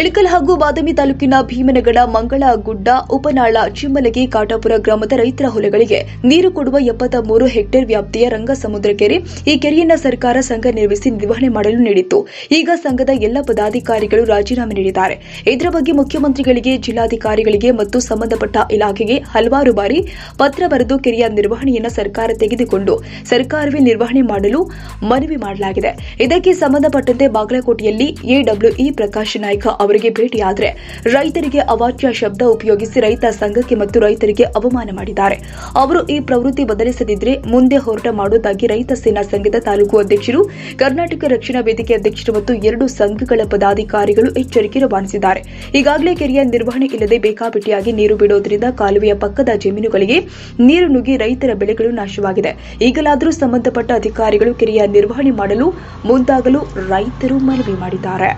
ಇಳಕಲ್ ಹಾಗೂ ಬಾದಾಮಿ ತಾಲೂಕಿನ ಭೀಮನಗಡ ಮಂಗಳ ಗುಡ್ಡ ಉಪನಾಳ ಚಿಮ್ಮಲಗಿ ಕಾಟಾಪುರ ಗ್ರಾಮದ ರೈತರ ಹೊಲಗಳಿಗೆ ನೀರು ಕೊಡುವ ಎಪ್ಪತ್ತ ಮೂರು ಹೆಕ್ಟೇರ್ ವ್ಯಾಪ್ತಿಯ ರಂಗಸಮುದ್ರ ಕೆರೆ ಈ ಕೆರೆಯನ್ನು ಸರ್ಕಾರ ಸಂಘ ನಿರ್ಮಿಸಿ ನಿರ್ವಹಣೆ ಮಾಡಲು ನೀಡಿತ್ತು. ಈಗ ಸಂಘದ ಎಲ್ಲ ಪದಾಧಿಕಾರಿಗಳು ರಾಜೀನಾಮೆ ನೀಡಿದ್ದಾರೆ. ಇದರ ಬಗ್ಗೆ ಮುಖ್ಯಮಂತ್ರಿಗಳಿಗೆ, ಜಿಲ್ಲಾಧಿಕಾರಿಗಳಿಗೆ ಮತ್ತು ಸಂಬಂಧಪಟ್ಟ ಇಲಾಖೆಗೆ ಹಲವಾರು ಬಾರಿ ಪತ್ರ ಬರೆದು ಕೆರೆಯ ನಿರ್ವಹಣೆಯನ್ನು ಸರ್ಕಾರ ತೆಗೆದುಕೊಂಡು ಸರ್ಕಾರವೇ ನಿರ್ವಹಣೆ ಮಾಡಲು ಮನವಿ ಮಾಡಲಾಗಿದೆ. ಇದಕ್ಕೆ ಸಂಬಂಧಪಟ್ಟಂತೆ ಬಾಗಲಕೋಟೆಯಲ್ಲಿ ಎಡಬ್ಲ್ಯೂಇ ಪ್ರಕಾಶ್ ನಾಯ್ಕ ಅವರಿಗೆ ಭೇಟಿಯಾದರೆ ರೈತರಿಗೆ ಅವಾಚ್ಯ ಶಬ್ದ ಉಪಯೋಗಿಸಿ ರೈತ ಸಂಘಕ್ಕೆ ಮತ್ತು ರೈತರಿಗೆ ಅವಮಾನ ಮಾಡಿದ್ದಾರೆ. ಅವರು ಈ ಪ್ರವೃತ್ತಿ ಬದಲಿಸದಿದ್ರೆ ಮುಂದೆ ಹೋರಾಟ ಮಾಡುವುದಾಗಿ ರೈತ ಸೇನಾ ಸಂಘದ ತಾಲೂಕು ಅಧ್ಯಕ್ಷರು, ಕರ್ನಾಟಕ ರಕ್ಷಣಾ ವೇದಿಕೆ ಅಧ್ಯಕ್ಷರು ಮತ್ತು ಎರಡು ಸಂಘಗಳ ಪದಾಧಿಕಾರಿಗಳು ಎಚ್ಚರಿಕೆ ರವಾನಿಸಿದ್ದಾರೆ. ಈಗಾಗಲೇ ಕೆರೆಯ ನಿರ್ವಹಣೆ ಇಲ್ಲದೆ ಬೇಕಾಬಿಟ್ಟಿಯಾಗಿ ನೀರು ಬಿಡೋದ್ರಿಂದ ಕಾಲುವೆಯ ಪಕ್ಕದ ಜಮೀನುಗಳಿಗೆ ನೀರು ನುಗ್ಗಿ ರೈತರ ಬೆಳೆಗಳು ನಾಶವಾಗಿದೆ. ಈಗಲಾದರೂ ಸಂಬಂಧಪಟ್ಟ ಅಧಿಕಾರಿಗಳು ಕೆರೆಯ ನಿರ್ವಹಣೆ ಮಾಡಲು ಮುಂದಾಗಲು ರೈತರು ಮನವಿ ಮಾಡಿದ್ದಾರೆ.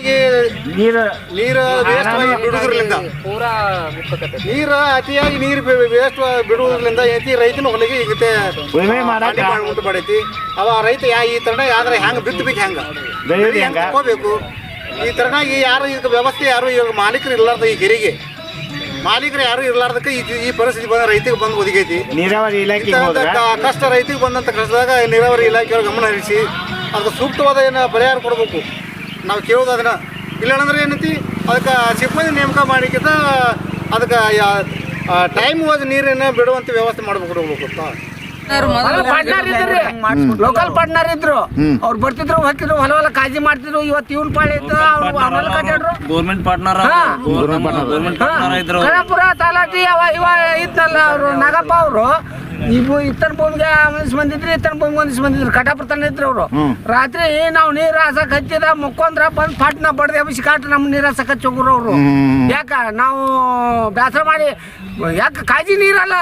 ನೀರು ನೀರು ವೇಸ್ಟ್ ಬಿಡುವುದರಿಂದ. ಪೂರಾ ನೀರು ಅತಿಯಾಗಿ ನೀರು ವೇಸ್ಟ್ ಬಿಡುವುದರಿಂದ ಐತಿ ರೈತನ ಹೊಲಿಗೆ ಈಗತೆ ಉಳುಮೆ ಮಾಡಾಕ ಉಂಟು ಮಾಡೈತಿ. ಅವ ರೈತ ಯಾ ಈ ತರ ಆದ್ರೆ ಹೆಂಗ್ ಬಿತ್ತಬೇಕು ಹೆಂಗ ಬೆಳೆಯೋದು ಹೆಂಗ್? ತಗೋಬೇಕು ಈ ತರನಾಗಿ ಯಾರು ಇದಕ್ಕೆ ವ್ಯವಸ್ಥೆ ಯಾರು ಇವಾಗ ಮಾಲೀಕರು ಇರ್ಲಾರ್ದ ಈ ಕೆರೆಗೆ? ಮಾಲೀಕರು ಯಾರು ಇರ್ಲಾರ್ದಕ್ಕೆ ಈ- ಈ ಪರಿಸ್ಥಿತಿ ಬಂದ ರೈತಿಗೆ ಬಂದು ಒದಗೈತಿ. ನೀರಾವರಿ ಕ- ಕಷ್ಟ ರೈತಿಗೆ ಬಂದಂತ ಕಷ್ಟದಾಗ ನೀರಾವರಿ ಇಲಾಖೆಯವ್ರ ಗಮನ ಹರಿಸಿ ಅದಕ್ಕೆ ಸೂಕ್ತವಾದ ಏನು ಪರಿಹಾರ ಕೊಡಬೇಕು? ನಾವು ಕೇಳೋದು ಅದನ್ನ. ಇಲ್ಲಾಂದ್ರೆ ಏನೈತಿ ಅದಕ್ಕೆ ಸಿಬ್ಬಂದಿ ನೇಮಕ ಮಾಡಿಕ್ಕಿಂತ ಅದಕ್ಕೆ ಟೈಮ್ ಹೋದ ನೀರನ್ನ ಬಿಡುವಂಥ ವ್ಯವಸ್ಥೆ ಮಾಡ್ಬೇಕು ಹೋಗ್ಬೇಕು ಪಾರ್ಟ್ನರ್ ಇದ್ರಿ. ಲೋಕಲ್ ಪಾರ್ಟ್ನರ್ ಇದ್ರು. ಅವ್ರು ಬರ್ತಿದ್ರು ಹೋಗ್ತಿದ್ರು ಹೊಲ ಹೊಲ ಕಾಳಜಿ ಮಾಡ್ತಿದ್ರು. ಇವತ್ತು ಇವ್ನ ಪಾಳಿ ಇತ್ತು ಗೌರ್ಮೆಂಟ್ ಪಾರ್ಟ್ನರ್ ಹಾ. ಗೌರ್ಮೆಂಟ್ ಪಾರ್ಟ್ನರ್ ಇದ್ರು. ಕನಪುರ ತಾಲಾಟಿ ಅವ ಇವ ಇದ್ನಲ್ಲ ಅವರು ನಾಗಪ್ಪ ಅವರು. ಇವು ಇತ್ತನ ಭೂಮಿಗೆ ಒಂದಿಸ್ ಬಂದಿದ್ರಿ ಇತ್ತನ ಭೂಮಿಗೆ ಒಂದಿಸ್ ಬಂದಿದ್ರು. ಕಟಾಪುರ ತನ ಇದ್ರು ಅವರು. ರಾತ್ರಿ ನಾವು ನೀರು ಹಾಸಕ್ ಹಚ್ಚಿದ ಮುಕ್ಕೊಂದ್ರ ಬಂದ್ ಪಾಟ್ನ ಬಡದೆ ಎಬ್ಬಿಸಿ ಕಾಟ ನಮ್ಮ ನೀರು ಹಾಸಕ್ ಹಚ್ಚೋಗ್ರು ಅವರು. ಯಾಕ ನಾವು ಬ್ಯಾಸರ ಮಾಡಿ ಯಾಕ ಕಾಜಿ ನೀರಲ್ಲ?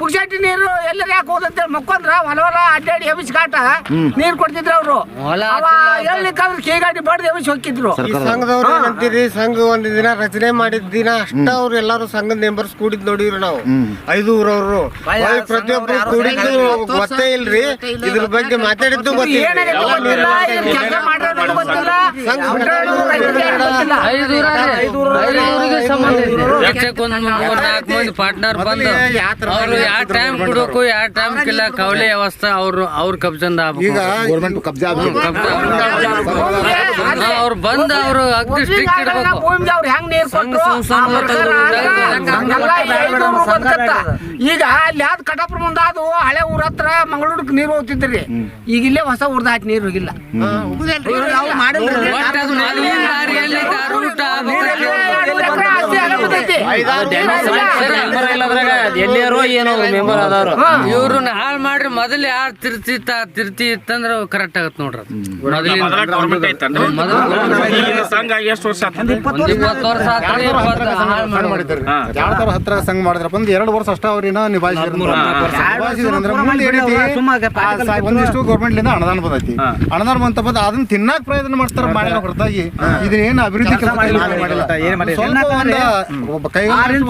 ಪುಕ್ಷಾಟಿ ನೀರು ಎಲ್ಲರ ಯಾಕೆ ಹೋದಂತ ಮಕ್ಕೊಂದ್ರ ಹೊಲ ಹೊಲ ಅಡ್ಡಾಡಿ ಎಬ್ಬಿಸಿ ಕಾಟ ನೀರು ಕೊಡ್ತಿದ್ರು ಅವರು. ಎಳ್ಳಿಕ್ಕಾದ್ರೆ ಕೇಗಾಡಿ ಬಡ್ದು ಎಬ್ಬಿಸಿ ಹೋಗಿದ್ರು ಈ ಸಂಘದವ್ರು ಏನಂತೀರಿ? ಸಂಘ ಒಂದ್ ದಿನ ರಚನೆ ಮಾಡಿದ ದಿನ ಅಷ್ಟ ಅವ್ರು ಎಲ್ಲಾರು ಸಂಘದ ಮೆಂಬರ್ಸ್ ಕೂಡಿದ್ ನೋಡಿದ್ರು ನಾವು. ಐದು ಊರವ್ರು ಪ್ರತಿಯೊಬ್ರು ಕೂಡಿದ್ದು ಗೊತ್ತೇ ಇಲ್ರಿ ಇದ್ರ ಬಗ್ಗೆ ಮಾತಾಡಿದ್ದು ಮಂದಿ ಪಾರ್ಟ್ನರ್ ಬಂದು ಅವ್ರು ಯಾವ ಟೈಮ್ ಯಾವ ಟೈಮ್ ಕಿಲ್ಲ ಕವಲೆ ವ್ಯವಸ್ಥೆ ಅವ್ರು ಅವ್ರ ಕಬ್ಜಂದ ಈಗ ಗೌರ್ಮೆಂಟ್ ಕಬ್ಜಾ ಅವ್ರು ಬಂದು ಅವರು ಅಗ್ದಿ ಸ್ಟ್ರಿಕ್ಟ್ ಇಡ್ಬೇಕು. ಈಗ ಅಲ್ಲಿ ಯಾವ್ದು ಕಟಾಪುರ ಮುಂದ ಅದು ಹಳೆ ಊರ ಹತ್ರ ಮಂಗಳೂರಿಗೆ ನೀರು ಹೋಗ್ತಿದ್ರಿ ಈಗ ಇಲ್ಲೇ ಹೊಸ ಊರ್ದ ಹಾಕಿ ನೀರು ಹೋಗಿಲ್ಲ ಒಟ್ಟು ಮಾಡ್ರಿ ಮೊದಲು ಯಾರು ತಿರ್ತಿ ತಿರ್ತಿ ಇತ್ತಂದ್ರ ಕರೆಕ್ಟ್ ಆಗತ್ ನೋಡ್ರಿ? ಒಂದ್ ತರ ಹತ್ರ ಸಂಘ ಮಾಡಿದ್ರಪ್ಪ? ಅಂದ್ರೆ ಎರಡು ವರ್ಷ ಅಷ್ಟ ಅವ್ರಿನ ಒಂದಿಷ್ಟು ಗೌರ್ಮೆಂಟ್ ಲಿಂದ ಅನುದಾನ ಬಂದೈತಿ. ಅನುದಾನ ಬಂತ ಬಂದ ಅದನ್ನ ತಿನ್ನಾಕ ಪ್ರಯತ್ನ ಮಾಡ್ತಾರ ಮಾಡಿಲ್ಲ ಹೊರತಾಗಿ. ಇದನ್ನೇನು ಅಭಿವೃದ್ಧಿ ಒಂದು ಕೈಗಾರಿಕೆ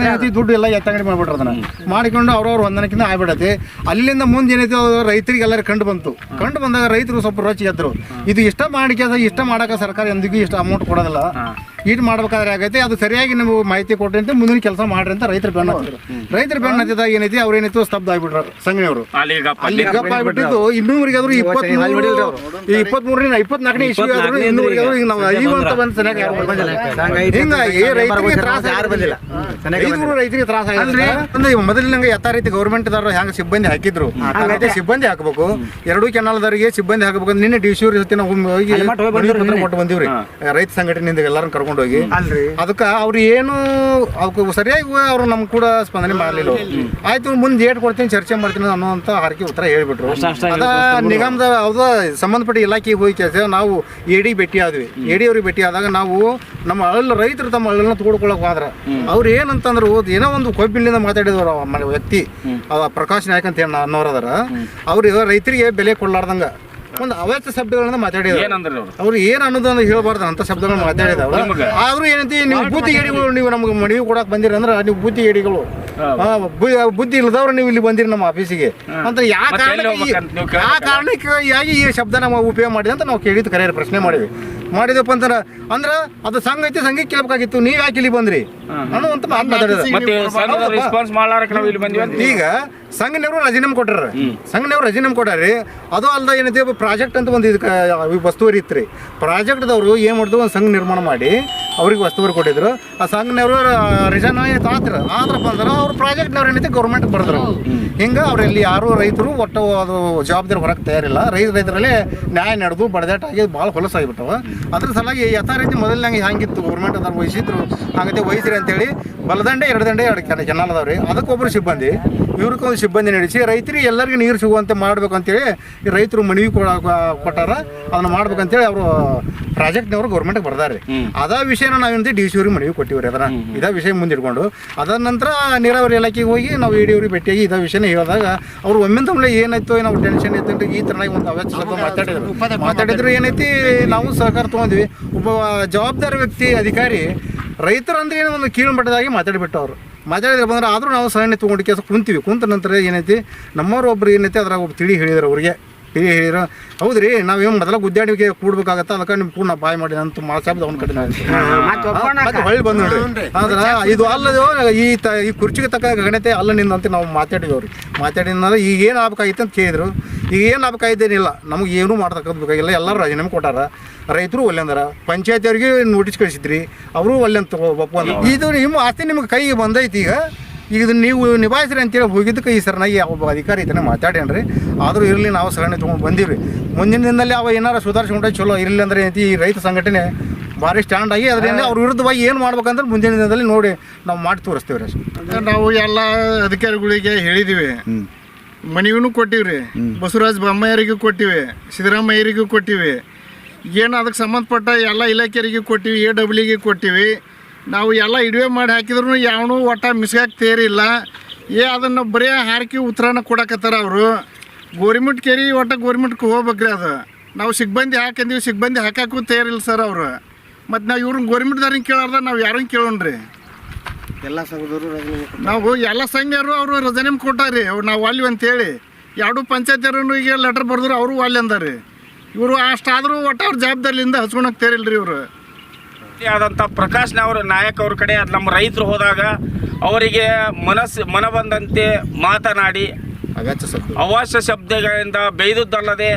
ಏನೈತಿ ಐತಿ ದುಡ್ಡು ಎಲ್ಲ ಎತ್ತಂಗಡಿ ಮಾಡ್ಬಿಟ್ರ ಅದನ್ನ. ಮಾಡಿಕೊಂಡು ಅವ್ರವ್ರ ಒಂದನಕ್ಕಿಂತ ಆಗ್ಬಿಡತಿ ಅಲ್ಲಿಂದ ಮುಂದೆ ಏನೈತಿ ರೈತರಿಗೆ ಎಲ್ಲರೂ ಕಂಡು ಬಂತು. ಕಂಡು ಬಂದಾಗ ರೈತರು ಸ್ವಲ್ಪ ರೋಚಿ ಎದ್ರು ಇದು ಇಷ್ಟ ಮಾಡಿಕೆ ಇಷ್ಟ ಮಾಡಕ ಸರ್ಕಾರ ಎಂದಿಗೂ ಇಷ್ಟ ಅಮೌಂಟ್ ಕೊಡೋದಿಲ್ಲ. ಇಟ್ ಮಾಡ್ಬೇಕಾದ್ರೆ ಆಗೈತೆ ಅದು ಸರಿಯಾಗಿ ನೀವು ಮಾಹಿತಿ ಕೊಟ್ರಿ ಅಂತ ಮುಂದಿನ ಕೆಲಸ ಮಾಡ್ರಿ ಅಂತ ರೈತರ ಬೆನ್ನ ಹತ್ತಿದ್ರು. ರೈತರ ಬೆನ್ನ ಹತ್ತಿದಾಗ ಏನೈತಿ ಅವ್ರು ಏನೈತಿ ಸ್ತಬ್ಧ ಆಗ್ಬಿಟ್ರು ಸಂಘನವರು ಅಲ್ಲಿ ಗಪ್ಪ ಅಲ್ಲಿ ಗಪ್ಪ ಆಗ್ಬಿಟ್ಟಿದ್ದು ಇನ್ನೂರಿಗೆ ಆದ್ರೂ ಇಪ್ಪತ್ತ್ ಈ ಇಪ್ಪತ್ಮೂರನೇ ಇಪ್ಪತ್ನಾಲ್ಕನೇ ಇಶ್ಯೂ ಆದ್ರೂ ಇನ್ನೂರಿಗೆ. ಆದ್ರೂ ಈಗ ನಾವು ಐದು ಅಂತ ಬಂದು ಸರಿಯಾಗಿ ಯಾರು ಬಂದಿಲ್ಲ? ಹಿಂಗಾಗಿ ರೈತರಿಗೆ ತ್ರಾಸ ಯಾರು ಬಂದಿಲ್ಲ? ಐದುನೂರು ರೈತರಿಗೆ ತ್ರಾಸ ಆಗಿದ್ರೆ ಅಂದ್ರೆ ಮೊದಲಿನಂಗೆ ಯಥಾ ರೀತಿ ಗೌರ್ಮೆಂಟ್ ದವರು ಹೆಂಗ ಸಿಬ್ಬಂದಿ ಹಾಕಿದ್ರು? ಹಂಗೈತೆ ಸಿಬ್ಬಂದಿ ಹಾಕಬೇಕು. ಎರಡೂ ಕೆನಾಲ್ದವರಿಗೆ ಸಿಬ್ಬಂದಿ ಹಾಕಬೇಕು. ನಿನ್ನೆ ಡಿ ಸಿ ಜೊತೆ ನಾವು ಹೋಗಿ ಕೊಟ್ಟು ಬಂದಿವ್ರಿ ರೈತ ಸಂಘಟನೆಯಿಂದ ಎಲ್ಲರೂ ಕರ್ಕೊಂಡು ಹೋಗಿ ಅದಕ್ಕೆ ಅವ್ರು ಏನು ಅವ್ಕ ಸರಿಯಾಗಿ ಅವ್ರು ನಮ್ ಕೂಡ ಸ್ಪಂದನೆ ಮಾಡಲಿಲ್ಲ. ಆಯ್ತು ಮುಂದೆ ಏಟ್ ಕೊಡ್ತೀನಿ ಚರ್ಚೆ ಮಾಡ್ತೀನಿ ಅನ್ನೋಂತ ಹರಕೆ ಉತ್ತರ ಹೇಳ್ಬಿಟ್ರು. ಅದ ನಿಗಮದ ಅವ್ರ ಸಂಬಂಧಪಟ್ಟ ಇಲಾಖೆಗೆ ಹೋಗಿ ಕೆಲಸ ನಾವು ಎಡಿ ಭೇಟಿ ಆದ್ವಿ. ಎಡಿ ಅವ್ರಿಗೆ ಭೇಟಿ ಆದಾಗ ನಾವು ನಮ್ಮ ಅಳಲ್ ರೈತರು ತಮ್ಮ ಅಳಲ್ನ ತೋಡ್ಕೊಳಕ್ ಹೋದ್ರ. ಅವ್ರು ಏನಂತಂದ್ರು ಏನೋ ಒಂದು ಕೊಬ್ಬಿಲಿಂದ ಮಾತಾಡಿದವ್ರು ಆ ವ್ಯಕ್ತಿ ಅವ ಪ್ರಕಾಶ್ ನಾಯಕ್ ಅಂತ ಹೇಳಿ ಅನ್ನೋರದಾರ ಅವ್ರು ರೈತರಿಗೆ ಬೆಲೆ ಕೊಡ್ಲಾರ್ದಂಗ. ಒಂದು ಅವ್ಯಕ್ತ ಶಬ್ದಗಳನ್ನ ಮಾತಾಡಿದ್ರು ಅವ್ರು? ಏನು ಅನ್ನೋದನ್ನ ಹೇಳ್ಬಾರ್ದು ಅಂತ ಶಬ್ದಗಳನ್ನ ಮಾತಾಡಿದ್ರು ಆದ್ರೂ ಏನಂತ ನೀವು ಬೂತಿ ಏಡಿಗಳು ನೀವು ನಮ್ಗೆ ಮನವಿ ಕೊಡಕ್ ಬಂದಿರ ಅಂದ್ರೆ ನೀವು ಬೂತಿ ಏಡಿಗಳು ಬುದ್ಧಿ ಇಲ್ಲದವ್ರು ನೀವು ಇಲ್ಲಿ ಬಂದಿರಿ ನಮ್ಮ ಆಫೀಸಿಗೆ. ಅಂತ ಯಾವ ಕಾರಣಕ್ಕೆ ಯಾವ ಕಾರಣಕ್ಕಾಗಿ ಈ ಶಬ್ದ ನಮ್ಮ ಉಪಯೋಗ ಮಾಡಿದೆ ಅಂತ ನಾವು ಕೇಳಿದ್ದು ಕರೆಯ ಪ್ರಶ್ನೆ ಮಾಡಿವಿ ಮಾಡಿದಪ್ಪ ಅಂತಾರ. ಅಂದ್ರ ಅದು ಸಂಘ ಐತಿ ಸಂಘಕ್ಕೆ ಕೇಳ್ಬೇಕಾಗಿತ್ತು. ನೀವ್ ಯಾಕೆ ಇಲ್ಲಿ ಬಂದ್ರಿ? ಅನ್ನುವಂತ ಮಾತು ಈಗ ಸಂಘನವರು ರಾಜೀನಾಮೆ ಕೊಟ್ಟಾರ. ಸಂಘನವ್ರು ರಾಜೀನಾಮೆ ಕೊಟ್ಟಾರಿ. ಅದು ಅಲ್ದ ಏನೈತಿ ಪ್ರಾಜೆಕ್ಟ್ ಅಂತ ಒಂದು ಇದಕ್ಕೆ ವಸ್ತುವರಿ ಇತ್ತು ಪ್ರಾಜೆಕ್ಟ್ದವರು ಏನು ಮಾಡಿದ್ರು ಒಂದು ಸಂಘ ನಿರ್ಮಾಣ ಮಾಡಿ ಅವ್ರಿಗೆ ವಸ್ತುವರಿ ಕೊಟ್ಟಿದ್ರು. ಆ ಸಂಘನವರು ರಿಜನ್ ಆತ್ರ ಆದ್ರಪ್ಪ ಅಂದ್ರೆ ಅವ್ರ ಪ್ರಾಜೆಕ್ಟ್ನವ್ರು ಏನೈತಿ ಗೌರ್ಮೆಂಟ್ ಬರೆದ್ರು ಹಿಂಗೆ ಅವರಲ್ಲಿ ಯಾರು ರೈತರು ಒಟ್ಟು ಅದು ಜವಾಬ್ದಾರಿ ಹೊರಗೆ ತಯಾರಿಲ್ಲ. ರೈತ ರೈತರಲ್ಲಿ ನ್ಯಾಯ ನಡೆದು ಬಡದಾಟ ಆಗಿ ಭಾಳ ಹೊಲಸಾಗಿಬಿಟ್ಟವ ಅದ್ರ ಸಲುವಾಗಿ ಯಥಾ ರೀತಿ ಮೊದಲಿನಂಗೆ ಹಂಗಿತ್ತು. ಗೌರ್ಮೆಂಟ್ ಅದನ್ನು ವಹಿಸಿದ್ರು. ಹಂಗತೆ ವಹಿಸ್ರಿ ಅಂತೇಳಿ ಬಲದಂಡೆ ಎರಡು ದಂಡೆ ಎರಡು ಕೆನ ಕೆನಾಲ್ ಅದಾವ್ರಿ. ಅದಕ್ಕೊಬ್ಬರು ಸಿಬ್ಬಂದಿ. ಇವ್ರಿಗೊಂದು ಸಿಬ್ಬಂದಿ ನಡೆಸಿ ರೈತರಿಗೆ ಎಲ್ಲರಿಗೂ ನೀರು ಸಿಗುವಂತೆ ಮಾಡ್ಬೇಕು ಅಂತೇಳಿ ಈ ರೈತರು ಮನವಿ ಕೊಡ ಕೊಟ್ಟಾರ. ಅದನ್ನ ಮಾಡ್ಬೇಕಂತೇಳಿ ಅವರು ಪ್ರಾಜೆಕ್ಟ್ನವರು ಗೌರ್ಮೆಂಟ್ಗೆ ಬರ್ದಾರೆ ಅದ ವಿಷಯನ ನಾವೇನಂತ ಡಿ ಸಿ ಅವ್ರಿಗೆ ಮನವಿ ಕೊಟ್ಟಿವ್ರಿ ಅದನ್ನ. ಇದೇ ವಿಷಯ ಮುಂದಿಟ್ಕೊಂಡು. ಅದಾದ ನಂತರ ನೀರಾವರಿ ಇಲಾಖೆಗೆ ಹೋಗಿ ನಾವು ಇ ಡಿ ಅವ್ರಿಗೆ ಭೇಟಿಯಾಗಿ ಇದೇ ವಿಷಯನ ಹೇಳಿದಾಗ ಅವ್ರು ಒಮ್ಮಿಂದ ಒಮ್ಮೆ ಏನಾಯ್ತು ನಾವು ಟೆನ್ಷನ್ ಇತ್ತು ಈ ಥರ ಒಂದು ಸ್ವಲ್ಪ ಮಾತಾಡಿದ್ರು ಮಾತಾಡಿದ್ರು. ಏನೈತಿ ನಾವು ಸಹಕಾರ ತೊಗೊಂಡ್ವಿ. ಒಬ್ಬ ಜವಾಬ್ದಾರಿ ವ್ಯಕ್ತಿ ಅಧಿಕಾರಿ ರೈತರಂದ್ರೆ ಏನೋ ಒಂದು ಕೀಳು ಮಟ್ಟದಾಗಿ ಮಾತಾಡಿಬಿಟ್ಟು ಅವರು ಮಾತಾಡಿದ್ರೆ ಬಂದ್ರೆ ಆದರೂ ನಾವು ಸಹನೆ ತೊಗೊಂಡು ಕೆಲಸ ಕುಂತೀವಿ. ಕುಂತ ನಂತರ ಏನೈತಿ ನಮ್ಮವ್ರು ಒಬ್ರು ಏನೈತಿ ಅದ್ರಾಗ ಒಬ್ಬ ತಿಳಿ ಹೇಳಿದ್ರು ಅವ್ರಿಗೆ. ತಿಳಿ ಹೇಳಿದ್ರು ಹೌದ್ರಿ ನಾವೇನು ಮೊದಲ ಗುದ್ದಾಡಿಗೆ ಕೂಡ್ಬೇಕಾಗತ್ತ ಅದಕ್ಕೆ ನಿಮ್ಮ ಕೂಡ ಬಾಯ್ ಮಾಡಿ ಅಂತ ಮಾತಾಡ್ದು ಅವ್ನ ಕಡೆ ಮತ್ತೆ ಹೊಳ್ಳಿ ಬಂದು ನೋಡ್ರಿ. ಆದ್ರ ಇದು ಅಲ್ಲದು ಈ ತ ಈ ಕುರ್ಚಿಗೆ ತಕ್ಕ ಗಣತೆ ಅಲ್ಲ ನಿಂದ ಅಂತ ನಾವು ಮಾತಾಡಿದವ್ರಿ. ಮಾತಾಡಿದ ಈಗ ಏನು ಆಗ್ಬೇಕಾಗಿತ್ತು ಅಂತ ಕೇಳಿದ್ರು. ಈಗ ಏನು ಆಗ್ಬೇಕಾಗಿದ್ದೇನಿಲ್ಲ ನಮಗೆ ಏನೂ ಮಾಡ್ತಕ್ಕಂಥ ಬೇಕಾಗಿಲ್ಲ ಎಲ್ಲರೂ ರಾಜೀನಾಮೆ ಕೊಟ್ಟಾರ. ರೈತರು ಒಲ್ಲೆ ಪಂಚಾಯತ್ ಅವ್ರಿಗೆ ನೋಟಿಸ್ ಕಳಿಸಿದ್ರಿ. ಅವರು ಒಲ್ಲೆ ಅಂತ ಒಪ್ಪಂದ ಇದು ನಿಮ್ಮ ಆಸ್ತಿ ನಿಮ್ಗೆ ಕೈಗೆ ಬಂದೈತಿ ಈಗ. ಈಗ ಇದನ್ನು ನೀವು ನಿಭಾಯಿಸ್ರಿ ಅಂತೇಳಿ ಹೋಗಿದ್ದಕ್ಕೆ ಈ ಸರ್ನಾಗಿ ಒಬ್ಬ ಅಧಿಕಾರಿ ಇದನ್ನ ಮಾತಾಡ್ಯಾನ್ರಿ. ಆದರೂ ಇರಲಿ ನಾವು ಸರಣಿ ತೊಗೊಂಡು ಬಂದೀವಿ ಮುಂದಿನ ದಿನದಲ್ಲಿ ಅವ ಏನಾರ ಸುಧಾರಿಸ್ಕೊಂಡ್ರೆ ಚಲೋ ಇರಲಿ ಅಂದ್ರೆ ಈ ರೈತ ಸಂಘಟನೆ ಭಾರಿ ಸ್ಟ್ಯಾಂಡ್ ಆಗಿ ಅದರಿಂದ ಅವ್ರ ವಿರುದ್ಧವಾಗಿ ಏನು ಮಾಡ್ಬೇಕಂದ್ರೆ ಮುಂದಿನ ದಿನದಲ್ಲಿ ನೋಡಿ ನಾವು ಮಾಡಿ ತೋರಿಸ್ತೀವಿ ರೀ. ನಾವು ಎಲ್ಲ ಅಧಿಕಾರಿಗಳಿಗೆ ಹೇಳಿದೀವಿ. ಮನವಿನೂ ಕೊಟ್ಟಿವ್ರಿ. ಬಸವರಾಜ ಬೊಮ್ಮಾಯರಿಗೂ ಕೊಟ್ಟಿವಿ ಸಿದ್ದರಾಮಯ್ಯರಿಗೂ ಕೊಟ್ಟಿವಿ. ಏನು ಅದಕ್ಕೆ ಸಂಬಂಧಪಟ್ಟ ಎಲ್ಲ ಇಲಾಖೆಯರಿಗೆ ಕೊಟ್ಟಿವಿ ಎ ಡಬ್ಲ್ಯೂಗೆ ಕೊಟ್ಟಿವಿ. ನಾವು ಎಲ್ಲ ಇಡುವೆ ಮಾಡಿ ಹಾಕಿದ್ರು ಯಾವನು ಒಟ್ಟ ಮಿಸ್ಗಾಕ್ ತೇರಿಲ್ಲ ಏ ಅದನ್ನು ಬರೀ ಹಾರಿಕೆ ಉತ್ತರನ ಕೊಡಕತ್ತಾರ ಅವರು. ಗೋರ್ಮೆಂಟ್ ಕೇರಿ ಒಟ್ಟ ಗೋರ್ಮೆಂಟ್ಗೆ ಹೋಗ್ಬೇಕ್ರಿ ಅದು. ನಾವು ಸಿಗ್ಬಂದಿ ಹಾಕಂದೀವಿ ಸಿಗ್ಬಂದಿ ಹಾಕಕ್ಕೂ ತೇರಿಲ್ಲ ಸರ್ ಅವರು. ಮತ್ತು ನಾವು ಇವ್ರನ್ನ ಗೋರ್ಮೆಂಟ್ದವ್ರಿಗೆ ಕೇಳಾರ್ದ ನಾವು ಯಾರನ್ನ ಕೇಳೋಣ್ರಿ? ಎಲ್ಲ ಸಂಘದವರು ರಾಜೀನಾಮೆ ಕೊಟ್ರು. ನಾವು ಎಲ್ಲ ಸಂಘರು ಅವರು ರಜನೆ ಕೊಟ್ಟಾರಿ. ಅವ್ರು ನಾವು ಅಲ್ಲಿ ಅಂತೇಳಿ. ಎರಡು ಪಂಚಾಯತಿಯವ್ರನ್ನು ಈಗ ಲೆಟರ್ ಬರೆದ್ರು ಅವರು ಅಲ್ಲಿ ಅಂದಾರಿ. ಇವರು ಅಷ್ಟಾದರೂ ಒಟ್ಟು ಅವ್ರ ಜವಾಬ್ದಾರಿಯಿಂದ ಹಚ್ಕೊಂಡು ತೇರಿಲ್ರಿ ಇವರು. ಆದಂಥ ಪ್ರಕಾಶ್ ಅವರು ನಾಯಕ್ ಅವ್ರ ಕಡೆ ಅದ್ ನಮ್ಮ ರೈತರು ಹೋದಾಗ ಅವರಿಗೆ ಮನಸ್ಸು ಮನ ಬಂದಂತೆ ಮಾತನಾಡಿ ಅವಾಸ್ಯ ಅವಾಚ್ಯ ಶಬ್ದಗಳಿಂದ ಬೈದದ್ದಲ್ಲದೆ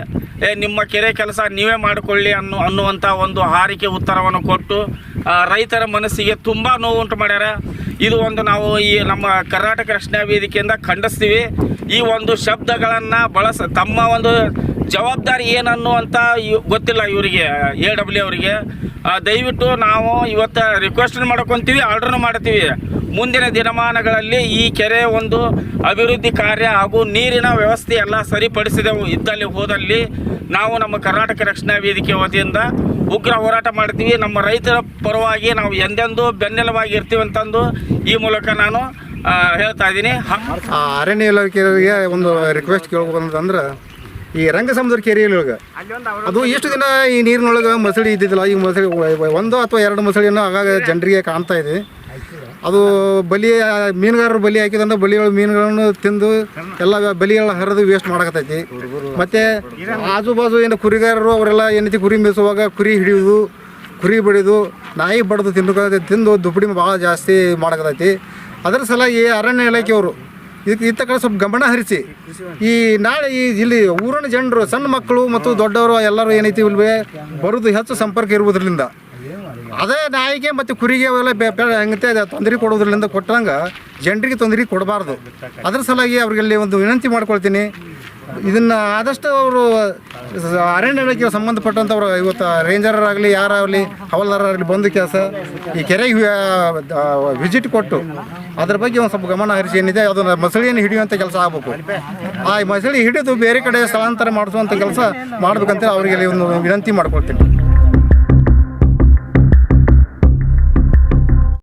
ಏ ನಿಮ್ಮ ಕೆರೆ ಕೆಲಸ ನೀವೇ ಮಾಡಿಕೊಳ್ಳಿ ಅನ್ನೋ ಅನ್ನುವಂಥ ಒಂದು ಹಾರಿಕೆ ಉತ್ತರವನ್ನು ಕೊಟ್ಟು ಆ, ರೈತರ ಮನಸ್ಸಿಗೆ ತುಂಬ ನೋವುಂಟು ಮಾಡ್ಯಾರ. ಇದು ಒಂದು ನಾವು ಈ ನಮ್ಮ ಕರ್ನಾಟಕ ರಕ್ಷಣಾ ವೇದಿಕೆಯಿಂದ ಖಂಡಿಸ್ತೀವಿ. ಈ ಒಂದು ಶಬ್ದಗಳನ್ನು ಬಳಸ ತಮ್ಮ ಒಂದು ಜವಾಬ್ದಾರಿ ಏನನ್ನುವಂಥ ಗೊತ್ತಿಲ್ಲ ಇವರಿಗೆ ಎ ಡಬ್ಲ್ಯೂ ಅವರಿಗೆ. ದಯವಿಟ್ಟು ನಾವು ಇವತ್ತು ರಿಕ್ವೆಸ್ಟ್ ಮಾಡ್ಕೊತೀವಿ ಆರ್ಡ್ರನ್ನು ಮಾಡ್ತೀವಿ. ಮುಂದಿನ ದಿನಮಾನಗಳಲ್ಲಿ ಈ ಕೆರೆ ಒಂದು ಅಭಿವೃದ್ಧಿ ಕಾರ್ಯ ಹಾಗೂ ನೀರಿನ ವ್ಯವಸ್ಥೆ ಎಲ್ಲ ಸರಿಪಡಿಸಿದೆವು ಇದ್ದಲ್ಲಿ ಹೋದಲ್ಲಿ ನಾವು ನಮ್ಮ ಕರ್ನಾಟಕ ರಕ್ಷಣಾ ವೇದಿಕೆ ವತಿಯಿಂದ ಉಗ್ರ ಹೋರಾಟ ಮಾಡ್ತೀವಿ. ನಮ್ಮ ರೈತರ ಪರವಾಗಿ ನಾವು ಎಂದೆಂದೂ ಬೆನ್ನೆಲುವಾಗಿ ಇರ್ತೀವಿ ಅಂತಂದು ಈ ಮೂಲಕ ನಾನು ಹೇಳ್ತಾ ಇದ್ದೀನಿ. ಅರಣ್ಯ ಇಲಾಖೆಯವರಿಗೆ ಒಂದು ರಿಕ್ವೆಸ್ಟ್ ಕೇಳ್ಬೇಕಂತಂದ್ರೆ ಈ ರಂಗಸಮುದ್ರ ಕೆರೆಯೊಳಗೆ ಅದು ಎಷ್ಟು ದಿನ ಈ ನೀರಿನೊಳಗೆ ಮಸಳಿ ಇದ್ದಿದ್ದಿಲ್ಲ? ಈಗ ಮಸಳಿ ಒಂದು ಅಥವಾ ಎರಡು ಮಸಳಿಯನ್ನು ಆಗಾಗ ಜನರಿಗೆ ಕಾಣ್ತಾ ಇದೆ. ಅದು ಬಲಿ ಮೀನುಗಾರರು ಬಲಿ ಹಾಕಿದಂದ್ರೆ ಬಲಿಗಳು, ಮೀನುಗಳನ್ನು ತಿಂದು ಎಲ್ಲ ಬಲಿಗಳ ಹರಿದು ವೇಸ್ಟ್ ಮಾಡಕತ್ತೈತಿ. ಮತ್ತೆ ಆಜು ಬಾಜು ಏನು ಕುರಿಗಾರರು ಅವರೆಲ್ಲ ಏನೈತಿ ಕುರಿ ಮೀಸುವಾಗ ಕುರಿ ಹಿಡಿಯೋದು, ಕುರಿ ಬಡಿದು, ನಾಯಿ ಬಡ್ದು ತಿನ್ನು ತಿಂದು ದುಪ್ಪಡಿ ಭಾಳ ಜಾಸ್ತಿ ಮಾಡಕತ್ತೈತಿ. ಅದರ ಈ ಅರಣ್ಯ ಇಲಾಖೆಯವರು ಇದಕ್ಕೆ ಇತ್ತ ಕಡೆ ಸ್ವಲ್ಪ ಗಮನ ಹರಿಸಿ, ಈ ನಾಳೆ ಈ ಇಲ್ಲಿ ಊರಿನ ಜನರು, ಸಣ್ಣ ಮಕ್ಕಳು ಮತ್ತು ದೊಡ್ಡವರು ಎಲ್ಲರೂ ಏನೈತಿ ಇಲ್ವೇ ಬರೋದು ಹೆಚ್ಚು ಸಂಪರ್ಕ ಇರುವುದರಿಂದ ಅದೇ ನಾಯಿಗೆ ಮತ್ತು ಕುರಿಗೆ ಅವೆಲ್ಲ ಹೆಂಗತೆ ತೊಂದರೆ ಕೊಡೋದ್ರಿಂದ ಕೊಟ್ಟಂಗೆ ಜನರಿಗೆ ತೊಂದರೆ ಕೊಡಬಾರ್ದು. ಅದ್ರ ಸಲುವಾಗಿ ಅವ್ರಿಗೆ ಒಂದು ವಿನಂತಿ ಮಾಡ್ಕೊಳ್ತೀನಿ. ಇದನ್ನ ಆದಷ್ಟು ಅವರು ಅರಣ್ಯ ಇಲಾಖೆಗೆ ಸಂಬಂಧಪಟ್ಟಂಥವ್ರು ಇವತ್ತು ರೇಂಜರ್ ಆಗಲಿ ಯಾರಾಗಲಿ ಹವಲ್ದಾರಾಗಲಿ ಬಂದು ಕೆಲಸ, ಈ ಕೆರೆಗೆ ವಿಸಿಟ್ ಕೊಟ್ಟು ಅದ್ರ ಬಗ್ಗೆ ಒಂದು ಸ್ವಲ್ಪ ಗಮನ ಹರಿಸಿ ಏನಿದೆ ಅದನ್ನ ಮಸಳಿಯನ್ನು ಹಿಡಿಯುವಂಥ ಕೆಲಸ ಆಗಬೇಕು. ಆ ಮೊಸಳಿ ಹಿಡಿದು ಬೇರೆ ಕಡೆ ಸ್ಥಳಾಂತರ ಮಾಡಿಸುವಂಥ ಕೆಲಸ ಮಾಡ್ಬೇಕಂತ ಅವರಿಗೆ ಒಂದು ವಿನಂತಿ ಮಾಡ್ಕೊಳ್ತೀನಿ.